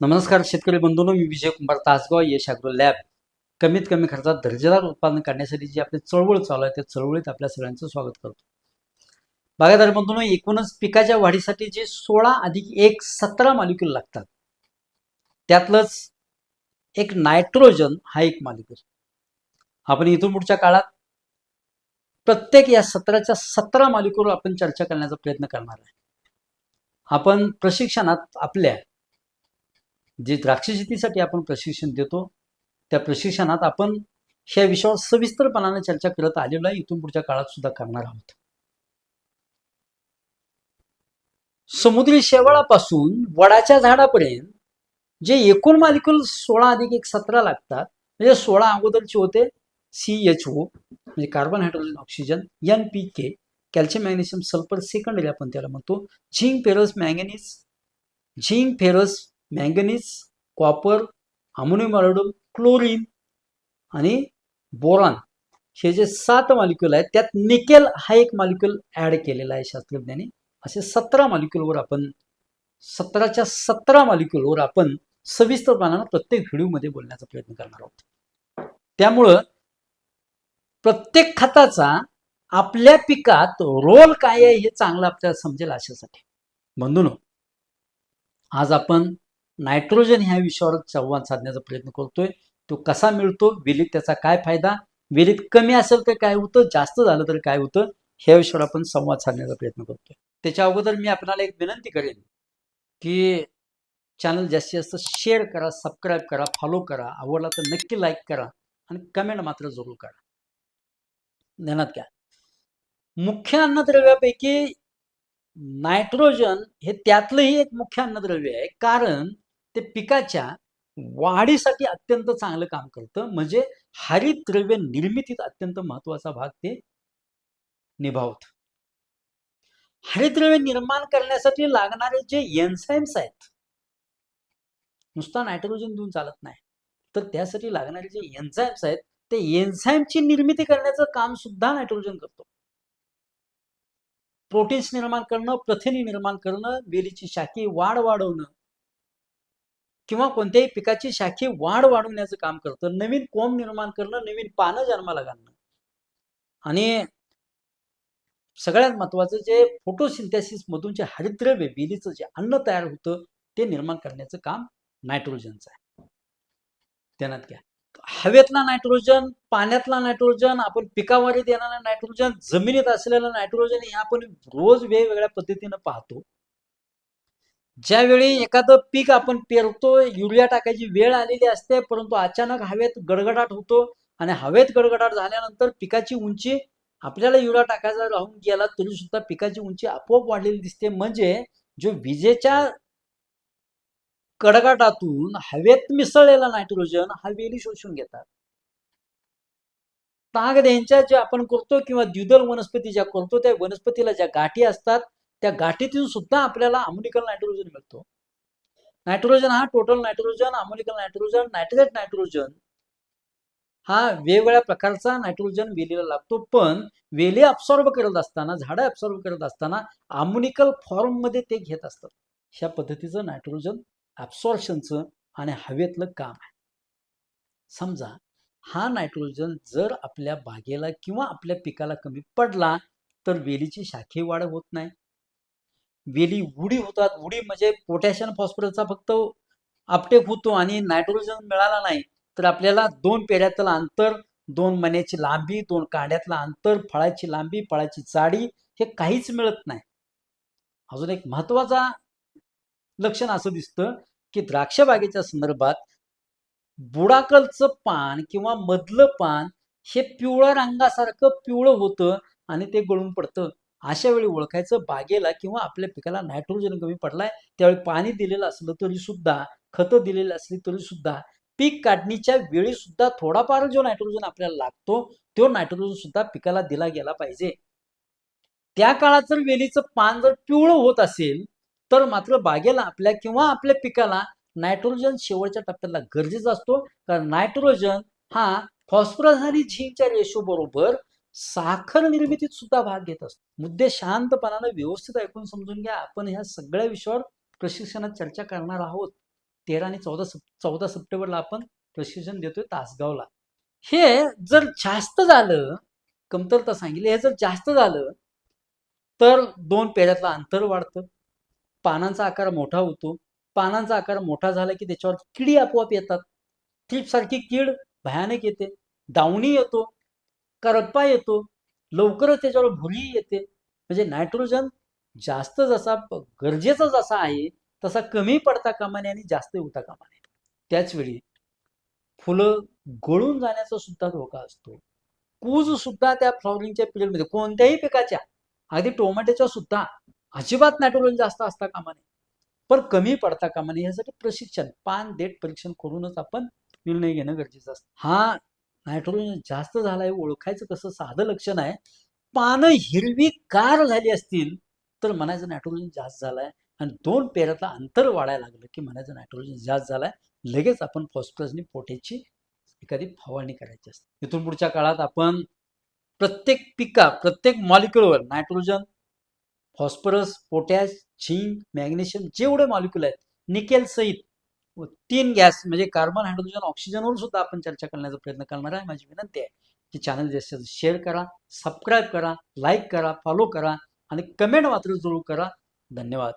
नमस्कार शेतकरी बंधूंनो मी विजय कुमार तासगाव यश ॲग्रो लॅब कमीत कमी खर्चात दर्जेदार उत्पादन करण्यासाठी जी आपली चळवळ चालू आहे त्या चळवळीत आपल्या सगळ्यांचं स्वागत करतो. बागायतदार बंधूंनो एकूणच पिकाच्या वाढीसाठी जे सोळा अधिक एक सतरा मालिक्यूल लागतात त्यातलंच एक नायट्रोजन हा एक मालिक्यूल आपण इथून पुढच्या काळात प्रत्येक या सतराच्या सतरा मालिक्यूलवर आपण चर्चा करण्याचा प्रयत्न करणार आहे. आपण प्रशिक्षणात आपल्या जे द्राक्ष शेतीसाठी आपण प्रशिक्षण देतो त्या प्रशिक्षणात आपण ह्या विषयावर सविस्तरपणाने चर्चा करत आलेलो आहे. इथून पुढच्या काळात सुद्धा करणार आहोत. समुद्री शेवाळापासून वडाच्या झाडापर्यंत जे एकूण मालिक्यूल सोळा अधिक एक सतरा लागतात म्हणजे सोळा अगोदरचे होते सी एच ओ म्हणजे carbon hydrogen oxygen N P K calcium magnesium sulphur secondary आपण त्याला म्हणतो zinc ferrous manganese zinc ferrous manganese copper ammonium ऑर्डम chlorine आणि बोरॉन हे जे सात मालिक्यूल आहेत त्यात निकेल हा एक मालिक्यूल ऍड केलेला आहे शास्त्रज्ञांनी. असे सतरा मालिक्यूलवर आपण सतराच्या सतरा मालिक्यूलवर आपण सविस्तरपणानं प्रत्येक व्हिडिओमध्ये बोलण्याचा प्रयत्न करणार आहोत. त्यामुळं प्रत्येक खताचा आपल्या पिकात रोल काय आहे हे चांगलं आपल्याला समजेल अशासाठी. बंधून आज आपण नायट्रोजन ह्या विषयावर संवाद साधण्याचा प्रयत्न करतोय. तो कसा मिळतो? वेलीत त्याचा काय फायदा? वेलीत कमी असेल तर काय होतं? जास्त झालं तर काय होतं? ह्या विषयावर आपण संवाद साधण्याचा प्रयत्न करतोय. त्याच्या अगोदर मी आपल्याला एक विनंती करेन की चॅनल जास्तीत जास्त शेअर करा सबस्क्राईब करा फॉलो करा. आवडला तर नक्की लाईक करा आणि कमेंट मात्र जरूर करा. ध्यानात घ्या. मुख्य अन्नद्रव्यापैकी नायट्रोजन हे त्यातलंही एक मुख्य अन्नद्रव्य आहे. कारण ते पिकाच्या वाढीसाठी अत्यंत चांगलं काम करतं. म्हणजे हरितद्रव्य निर्मितीत अत्यंत महत्त्वाचा भाग ते निभावत. हरितद्रव्य निर्माण करण्यासाठी लागणारे जे एन्झाईम्स आहेत नुसता नायट्रोजन देऊन चालत नाही. तर त्यासाठी लागणारे जे एन्झाईम्स आहेत ते एन्झाईमची निर्मिती करण्याचं काम सुद्धा नायट्रोजन करतो. प्रोटीन्स निर्माण करणं प्रथिने निर्माण करणं वेलीची शाखी वाढ वाढवणं किंवा कोणत्याही पिकाची शाखी वाढ वाढवण्याचं काम करतं. नवीन कोंब निर्माण करणं नवीन पानं जन्माला घालणं. आणि सगळ्यात महत्वाचं जे फोटोसिंथेसिस मधून जे हरिद्रव्य वेलीचं जे अन्न तयार होतं ते निर्माण करण्याचं काम नायट्रोजनचं आहे. ध्यानात घ्या. हवेतला नायट्रोजन पाण्यातला नायट्रोजन आपण पिकावर देणारा नायट्रोजन जमिनीत असलेलं नायट्रोजन हे आपण रोज वेगवेगळ्या पद्धतीनं पाहतो. ज्यावेळी एखादं पीक आपण पेरतो युरिया टाकायची वेळ आलेली असते परंतु अचानक हवेत गडगडाट होतो आणि हवेत गडगडाट झाल्यानंतर पिकाची उंची आपल्याला युरिया टाकायचा राहून गेला तरी सुद्धा पिकाची उंची आपोआप वाढलेली दिसते. म्हणजे जो विजेच्या कडकडाटातून हवेत मिसळलेला नायट्रोजन हा वेली शोषून घेतात. ताग यांच्या ज्या आपण करतो किंवा द्विदल वनस्पती ज्या करतो त्या वनस्पतीला ज्या गाठी असतात त्या गाठीतून सुद्धा आपल्याला अमोनिकल नायट्रोजन मिळतो. नायट्रोजन हा total nitrogen ammonical nitrogen nitrate nitrogen हा वेगवेगळ्या प्रकारचा नायट्रोजन वेलीला लागतो. पण वेली अब्सॉर्ब करत असताना झाडं अब्सॉर्ब करत असताना अमोनिकल फॉर्ममध्ये ते घेत असतात. अशा पद्धतीचं नायट्रोजन ॲब्सॉर्प्शनचं आणि हवेतलं काम आहे. समजा हा नायट्रोजन जर आपल्या बागेला किंवा आपल्या पिकाला कमी पडला तर वेलीची शाखी वाढ होत नाही. वेली उडी होतात. उडी म्हणजे पोटॅशियम फॉस्फरसचा फक्त अपटेक होतो आणि नायट्रोजन मिळाला नाही तर आपल्याला दोन पेऱ्यातलं अंतर दोन मण्याची लांबी दोन कांड्यातलं अंतर फळाची लांबी फळाची जाडी हे काहीच मिळत नाही. अजून एक महत्त्वाचा लक्षण असं दिसतं की द्राक्ष बागेच्या संदर्भात बुडाकलचं पान किंवा मधलं पान हे पिवळ्या रंगासारखं पिवळं होतं आणि ते गळून पडतं. अशा वेळी ओळखायचं बागेला किंवा आपल्या पिकाला नायट्रोजन कमी पडलाय त्यावेळी पाणी दिलेलं असलं तरी सुद्धा खतं दिलेली असली तरी सुद्धा पीक काढणीच्या वेळी सुद्धा थोडाफार जो नायट्रोजन आपल्याला लागतो तो नायट्रोजन सुद्धा पिकाला दिला गेला पाहिजे. त्या काळात जर वेलीचं पान जर पिवळं होत असेल तर मात्र बागेला आपल्या किंवा आपल्या पिकाला नायट्रोजन शेवटच्या टप्प्याला गरजेचा असतो. कारण नायट्रोजन हा फॉस्फरस आणि झिंकच्या रेशो बरोबर साखर निर्मितीत सुद्धा भाग घेत असतो. मुद्दे शांतपणानं व्यवस्थित ऐकून समजून घ्या. आपण ह्या सगळ्या विषयावर प्रशिक्षणात चर्चा करणार आहोत. तेरा आणि चौदा सप चौदा सप्टेंबरला आपण प्रशिक्षण देतोय तासगावला. हे जर जास्त झालं कमतरता सांगितली हे जर जास्त झालं तर दोन पेऱ्यातलं अंतर वाढतं. पानांचा आकार मोठा होतो. पानांचा आकार मोठा झाला की त्याच्यावर किडी आपोआप येतात. सारखी कीड भयानक येते. दावणी येतो. करपा येतो. लवकरच त्याच्यावर भुरी येते. म्हणजे नायट्रोजन जास्त जसा गरजेचा जसा आहे तसा कमी पडता कामा नये आणि जास्त होता कामा नये त्याच वेळी फुलं गळून जाण्याचा सुद्धा धोका असतो. कूज सुद्धा त्या फ्लॉवरिंगच्या पिरियडमध्ये कोणत्याही पिकाच्या अगदी टोमॅटोच्या सुद्धा अजिबात नायट्रोजन जास्त असता कामा नये पण कमी पडता कामा नये यासाठी प्रशिक्षण पान देठ परीक्षण करूनच आपण निर्णय घेणं गरजेचं असतं. हा नायट्रोजन जास्त झालाय ओळखायचं कसं साधं लक्षण आहे पानं हिरवी कार झाली असतील तर म्हणायचं नायट्रोजन जास्त झालाय. आणि दोन पेरातलं अंतर वाढायला लागलं की म्हणायचं नायट्रोजन जास्त झालाय. लगेच आपण फॉस्फरसनी पोट्याची एखादी फवारणी करायची असते. इथून पुढच्या काळात आपण प्रत्येक पिका प्रत्येक मॉलिक्युलवर nitrogen phosphorus potash zinc magnesium जेवढे मॉलिक्युल आहेत निकेल सहित तीन गॅस म्हणजे कार्बन हायड्रोजन ऑक्सिजनवर सुद्धा आपण चर्चा करण्याचा प्रयत्न करणार आहे. माझी विनंती आहे की चॅनल जास्तीत जास्त शेअर करा सबस्क्राईब करा लाईक करा फॉलो करा आणि कमेंट मात्र जरूर करा. धन्यवाद.